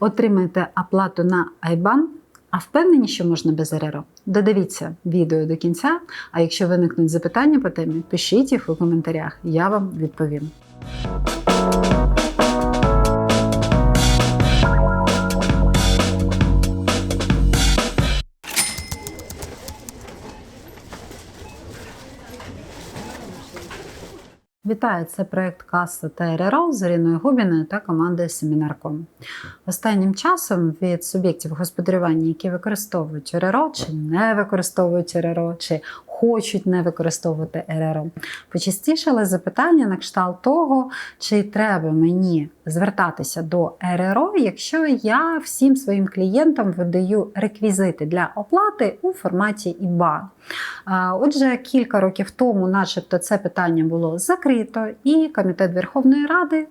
Отримаєте оплату на IBAN, а впевнені, що можна без РРО? Додивіться відео до кінця. А якщо виникнуть запитання по темі, пишіть їх у коментарях, я вам відповім. Вітаю! Це проект Каса та РРО з Іриною Губіною та командою Семінарком. Останнім часом від суб'єктів господарювання, які використовують РРО, чи не використовують РРО, чи хочуть не використовувати РРО, почастішали запитання на кшталт того, чи треба мені звертатися до РРО, якщо я всім своїм клієнтам видаю реквізити для оплати у форматі IBAN. Отже, кілька років тому, начебто, це питання було закрито, і Комітет Верховної Ради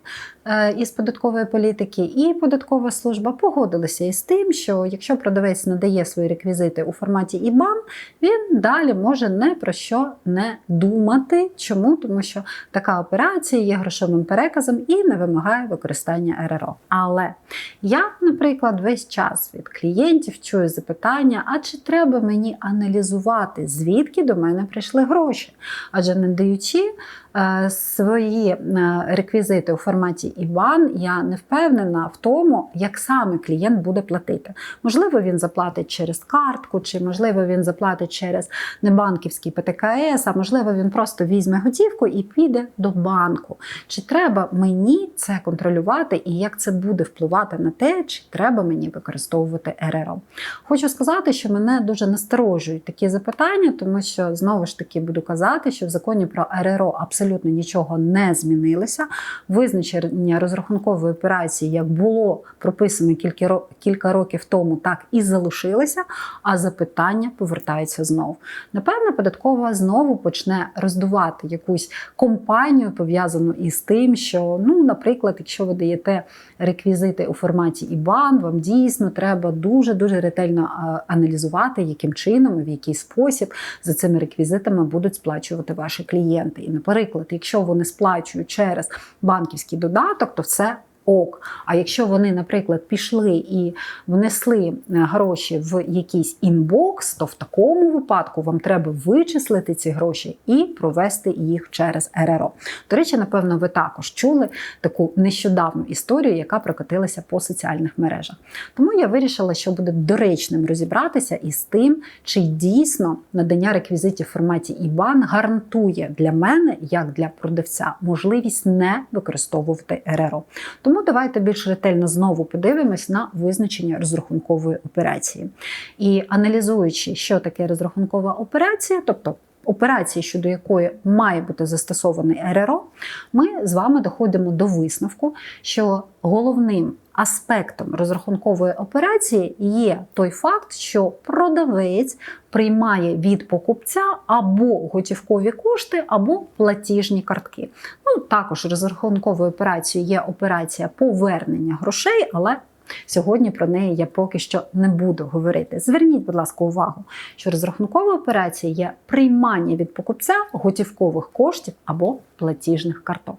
е, із податкової політики, і податкова служба погодилися із тим, що якщо продавець надає свої реквізити у форматі IBAN, він далі може не про що не думати. Чому? Тому що така операція є грошовим переказом і не вимагає використання РРО. Але я, наприклад, весь час від клієнтів чую запитання: а чи треба мені аналізувати, звідки до мене прийшли гроші? Адже не даючи свої е, реквізити у форматі IBAN, я не впевнена в тому, як саме клієнт буде платити. Можливо, він заплатить через картку, чи можливо він заплатить через небанківський ПТКС, а можливо, він просто візьме готівку і піде до банку. Чи треба мені це контролювати, і як це буде впливати на те, чи треба мені використовувати РРО? Хочу сказати, що мене дуже насторожують такі запитання, тому що знову ж таки буду казати, що в законі про РРО абсолютно нічого не змінилося. Визначення розрахункової операції, як було прописано кілька років тому, так і залишилося, а запитання повертаються знову. Напевно, податкова знову почне роздувати якусь компанію, пов'язану із тим, що, ну, наприклад, якщо ви даєте реквізити у форматі IBAN, вам дійсно треба дуже дуже ретельно аналізувати, яким чином і в який спосіб за цими реквізитами будуть сплачувати ваші клієнти. І, наприклад, якщо вони сплачують через банківський додаток, то все. Ок, а якщо вони, наприклад, пішли і внесли е, гроші в якийсь інбокс, то в такому випадку вам треба вичислити ці гроші і провести їх через РРО. До речі, напевно, ви також чули таку нещодавну історію, яка прокотилася по соціальних мережах. Тому я вирішила, що буде доречним розібратися із тим, чи дійсно надання реквізитів в форматі IBAN гарантує для мене, як для продавця, можливість не використовувати РРО. Тому давайте більш ретельно знову подивимось на визначення розрахункової операції. І аналізуючи, що таке розрахункова операція, тобто операції, щодо якої має бути застосований РРО, ми з вами доходимо до висновку, що головним аспектом розрахункової операції є той факт, що продавець приймає від покупця або готівкові кошти, або платіжні картки. Ну, також розрахунковою операцією є операція повернення грошей, але Сьогодні про неї я поки що не буду говорити. Зверніть, будь ласка, увагу, що розрахункова операція є приймання від покупця готівкових коштів або платіжних карток.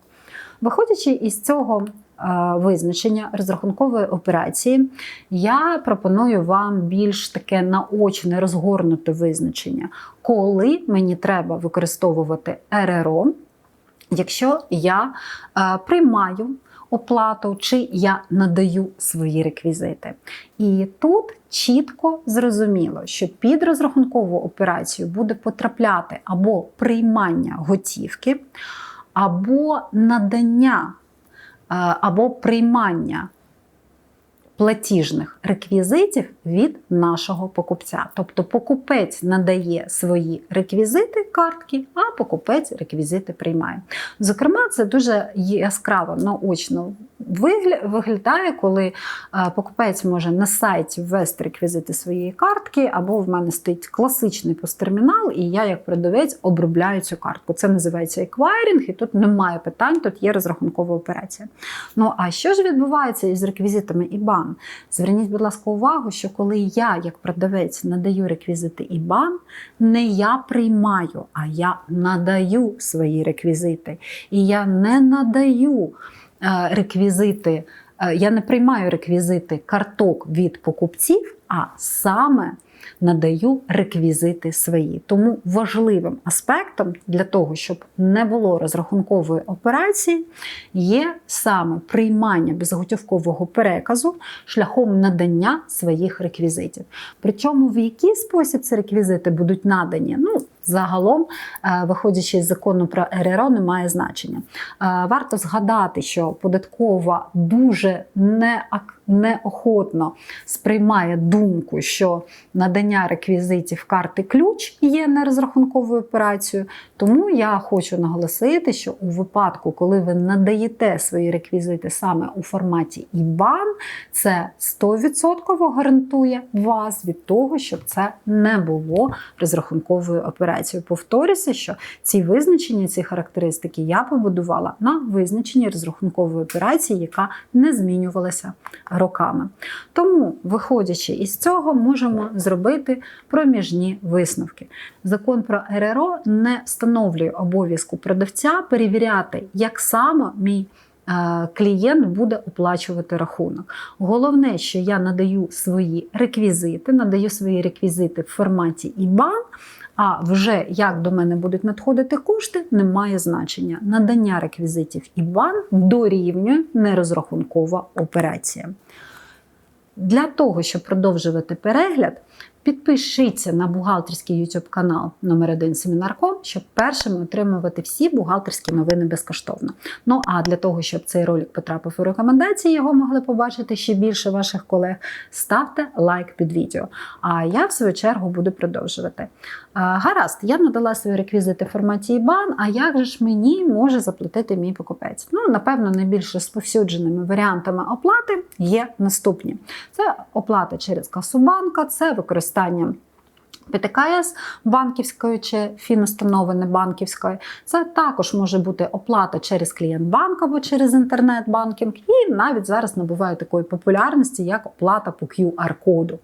Виходячи із цього е, визначення розрахункової операції, я пропоную вам більш таке наочне розгорнуте визначення, коли мені треба використовувати РРО, якщо я е, приймаю оплату, чи я надаю свої реквізити. І тут чітко зрозуміло, що під розрахункову операцію буде потрапляти або приймання готівки, або надання, е, або приймання платіжних реквізитів від нашого покупця. Тобто покупець надає свої реквізити картки, а покупець реквізити приймає. Зокрема, це дуже яскраво наочно виглядає, коли е, покупець може на сайті ввести реквізити своєї картки, або в мене стоїть класичний посттермінал, і я, як продавець, обробляю цю картку. Це називається еквайрінг, і тут немає питань, тут є розрахункова операція. Ну а що ж відбувається із реквізитами IBAN? Зверніть, будь ласка, увагу, що коли я, як продавець, надаю реквізити IBAN, не я приймаю, а я надаю свої реквізити. І я не надаю реквізити е, я не приймаю реквізити карток від покупців, а саме надаю реквізити свої. Тому важливим аспектом для того, щоб не було розрахункової операції, є саме приймання безготівкового переказу шляхом надання своїх реквізитів. Причому в який спосіб ці реквізити будуть надані? Ну, загалом, е, виходячи з закону про РРО, не має значення. Е, Варто згадати, що податкова дуже неак- неохотно сприймає думку, що надання реквізитів карти ключ є нерозрахунковою операцією. Тому я хочу наголосити, що у випадку, коли ви надаєте свої реквізити саме у форматі IBAN, це 100% гарантує вас від того, щоб це не було розрахунковою операцією. Повторюся, що ці визначення, ці характеристики я побудувала на визначенні розрахункової операції, яка не змінювалася роками. Тому, виходячи із цього, можемо зробити проміжні висновки. Закон про РРО не встановлює обов'язку продавця перевіряти, як саме мій е, клієнт буде оплачувати рахунок. Головне, що я надаю свої реквізити, надаю свої реквізити в форматі IBAN, а вже як до мене будуть надходити кошти, не має значення. Надання реквізитів Іван дорівнює нерозрахункова операція. Для того, щоб продовжувати перегляд, підпишіться на бухгалтерський YouTube канал номер 1 Семінарком, щоб першими отримувати всі бухгалтерські новини безкоштовно. Ну а для того, щоб цей ролик потрапив у рекомендації, його могли побачити ще більше ваших колег, ставте лайк під відео. А я в свою чергу буду продовжувати. А, Гаразд, я надала свої реквізити в форматі IBAN, а як же ж мені може заплатити мій покупець? Ну, напевно, найбільш розповсюдженими варіантами оплати є наступні: це оплата через касу банка, це використання. ПТКС банківської чи фінустанови небанківської. Це також може бути оплата через клієнт-банк або через інтернет-банкінг, і навіть зараз набуває такої популярності, як оплата по QR-коду.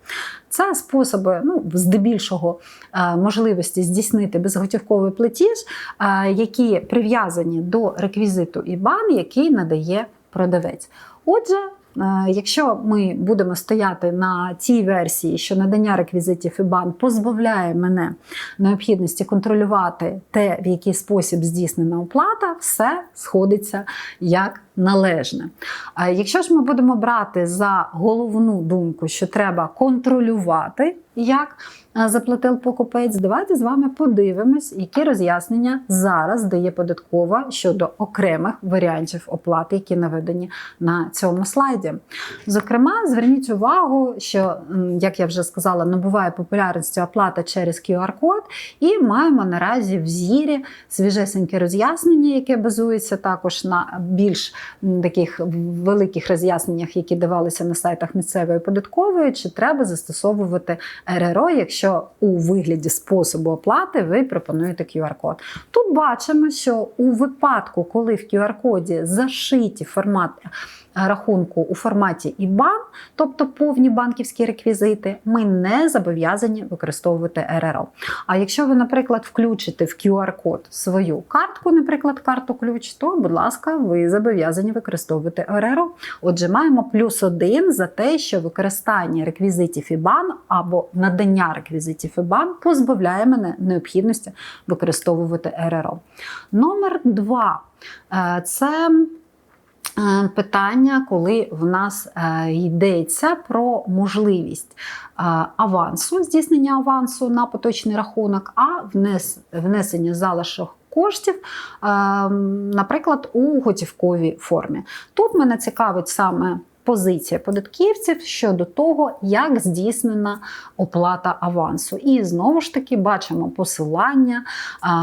Це способи, ну, здебільшого, е, можливості здійснити безготівковий платіж, е, які прив'язані до реквізиту IBAN, який надає продавець. Отже, Якщо ми будемо стояти на цій версії, що надання реквізитів Ібан позбавляє мене необхідності контролювати те, в який спосіб здійснена оплата, все сходиться як належне. Якщо ж ми будемо брати за головну думку, що треба контролювати, як е, заплатив покупець, давайте з вами подивимось, які роз'яснення зараз дає податкова щодо окремих варіантів оплати, які наведені на цьому слайді. Зокрема, зверніть увагу, що, як я вже сказала, набуває популярності оплата через QR-код, і маємо наразі в зірі свіжесеньке роз'яснення, яке базується також на більш таких великих роз'ясненнях, які давалися на сайтах місцевої податкової, чи треба застосовувати РРО, якщо у вигляді способу оплати ви пропонуєте QR-код. Тут бачимо, що у випадку, коли в QR-коді зашиті формати рахунку у форматі IBAN, тобто повні банківські реквізити, ми не зобов'язані використовувати РРО. А якщо ви, наприклад, включите в QR-код свою картку, наприклад, карту ключ, то, будь ласка, ви зобов'язані використовувати РРО. Отже, маємо плюс один за те, що використання реквізитів IBAN або надання реквізитів IBAN позбавляє мене необхідності використовувати РРО. Номер два Е, це питання, коли в нас е, йдеться про можливість е, авансу, здійснення авансу на поточний рахунок, а внес, внесення залишок коштів, е, наприклад, у готівковій формі. Тут мене цікавить саме. Позиція податківців щодо того, як здійснена оплата авансу. І знову ж таки бачимо посилання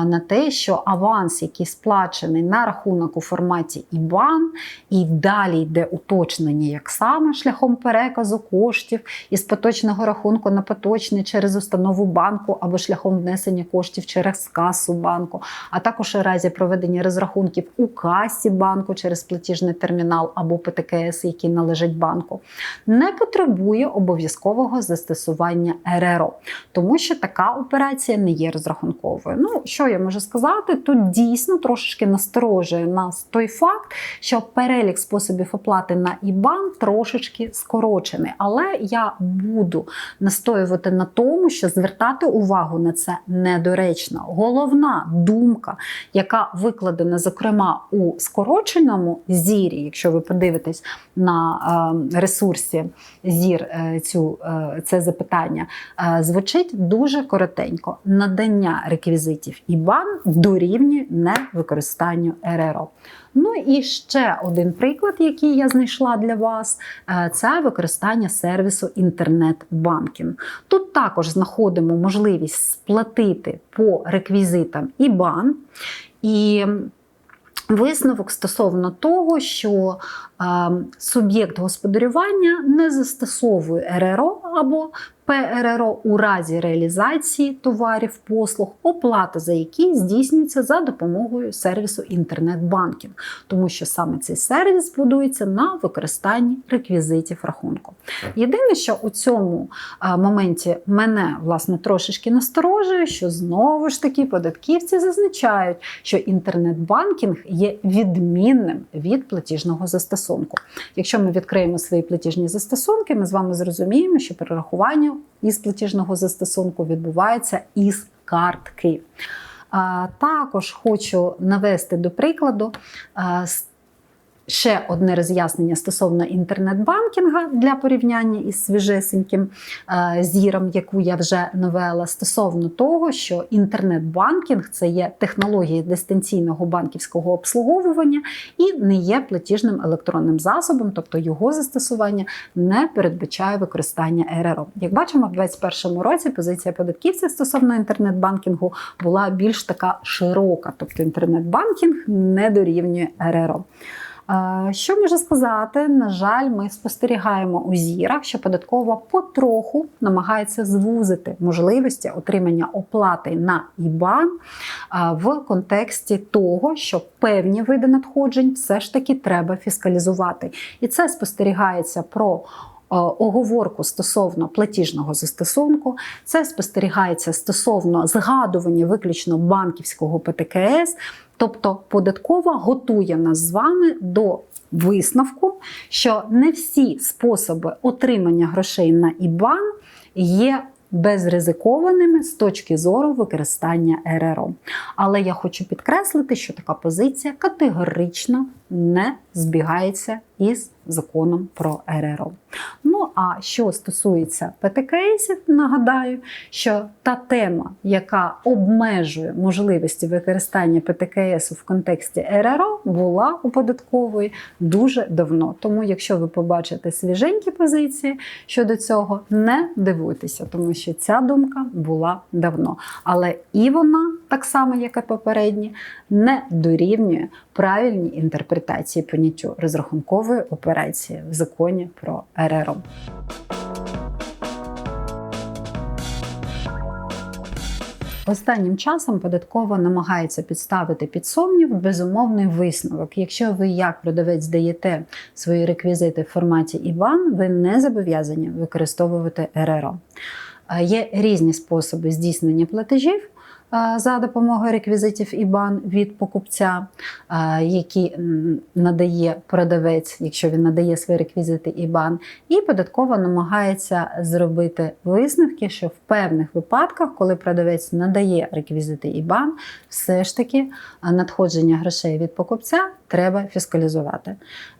на те, що аванс, який сплачений на рахунок у форматі IBAN, і далі йде уточнення, як саме шляхом переказу коштів із поточного рахунку на поточний через установу банку або шляхом внесення коштів через касу банку, а також у разі проведення розрахунків у касі банку через платіжний термінал або ПТКС, який належить належить банку, не потребує обов'язкового застосування РРО, тому що така операція не є розрахунковою. Ну, що я можу сказати? Тут дійсно трошечки насторожує нас той факт, що перелік способів оплати на ІБАН трошечки скорочений. Але я буду настоювати на тому, що звертати увагу на це недоречно. Головна думка, яка викладена, зокрема, у скороченому зірі, якщо ви подивитесь на ресурсі зір е, цю, е, це запитання, е, звучить дуже коротенько: надання реквізитів ІБАН дорівнює невикористанню РРО. Ну і ще один приклад, який я знайшла для вас, е, це використання сервісу інтернет-банкінг. Тут також знаходимо можливість сплатити по реквізитам ІБАН. І Висновок стосовно того, що е, суб'єкт господарювання не застосовує РРО або ПРРО у разі реалізації товарів, послуг, оплата за які здійснюється за допомогою сервісу інтернет-банкінг, тому що саме цей сервіс будується на використанні реквізитів рахунку. Єдине, що у цьому моменті мене власне трошечки насторожує, що знову ж таки податківці зазначають, що інтернет-банкінг є відмінним від платіжного застосунку. Якщо ми відкриємо свої платіжні застосунки, ми з вами зрозуміємо, що перерахування із платіжного застосунку відбувається із картки. Також хочу навести до прикладу ще одне роз'яснення стосовно інтернет-банкінга для порівняння із свіжесеньким е, зіром, яку я вже навела, стосовно того, що інтернет-банкінг це є технологія дистанційного банківського обслуговування і не є платіжним електронним засобом, тобто його застосування не передбачає використання РРО. Як бачимо, в 2021 році позиція податківців стосовно інтернет-банкінгу була більш така широка, тобто інтернет-банкінг не дорівнює РРО. Е, Що можу сказати? На жаль, ми спостерігаємо у зірах, що податкова потроху намагається звузити можливості отримання оплати на ІБАН е, в контексті того, що певні види надходжень все ж таки треба фіскалізувати. І це спостерігається про оговорку стосовно платіжного застосунку, це спостерігається стосовно згадування виключно банківського ПТКС. Тобто податкова готує нас з вами до висновку, що не всі способи отримання грошей на ІБАН є безризикованими з точки зору використання РРО. Але я хочу підкреслити, що така позиція категорично не збігається із законом про РРО. Ну а що стосується ПТКСів, нагадаю, що та тема, яка обмежує можливості використання ПТКС в контексті РРО, була у податкової дуже давно. Тому, якщо ви побачите свіженькі позиції щодо цього, не дивуйтеся, тому що ця думка була давно. Але і вона, так само як і попередні, не дорівнює правильній інтерпретації поняттю розрахункової операції в законі про РРО. Останнім часом податкова намагається підставити під сумнів безумовний висновок. Якщо ви як продавець здаєте свої реквізити в форматі IBAN, ви не зобов'язані використовувати РРО. Е, Є різні способи здійснення платежів за допомогою реквізитів IBAN від покупця, е, які надає продавець, якщо він надає свої реквізити IBAN, і податково намагається зробити висновки, що в певних випадках, коли продавець надає реквізити IBAN, все ж таки е, надходження грошей від покупця треба фіскалізувати.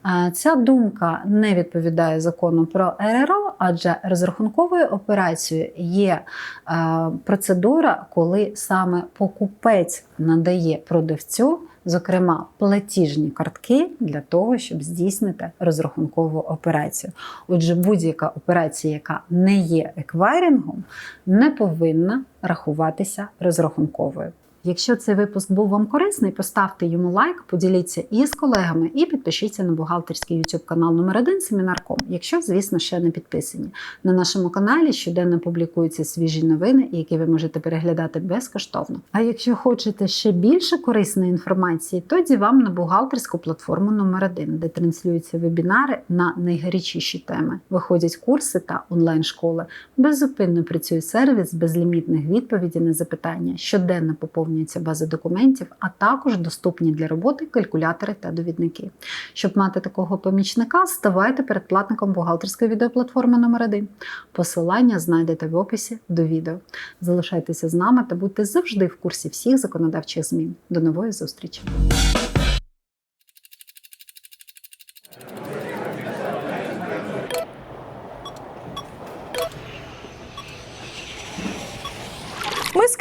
Е, Ця думка не відповідає закону про РРО, адже розрахунковою операцією є е, процедура, коли саме покупець надає продавцю. Зокрема, платіжні картки для того, щоб здійснити розрахункову операцію. Отже, будь-яка операція, яка не є еквайрингом, не повинна рахуватися розрахунковою. Якщо цей випуск був вам корисний, поставте йому лайк, поділіться із колегами і підпишіться на бухгалтерський YouTube канал номер 1 Семінарком, якщо, звісно, ще не підписані. На нашому каналі щоденно публікуються свіжі новини, які ви можете переглядати безкоштовно. А якщо хочете ще більше корисної інформації, тоді вам на бухгалтерську платформу номер 1 де транслюються вебінари на найгарячіші теми. Виходять курси та онлайн-школи. Беззупинно працює сервіс безлімітних відповідей на запитання, щоденно поповнюється база документів, а також доступні для роботи калькулятори та довідники. Щоб мати такого помічника, ставайте перед платником бухгалтерської відеоплатформи номер 1 Посилання знайдете в описі до відео. Залишайтеся з нами та будьте завжди в курсі всіх законодавчих змін. До нової зустрічі! Ми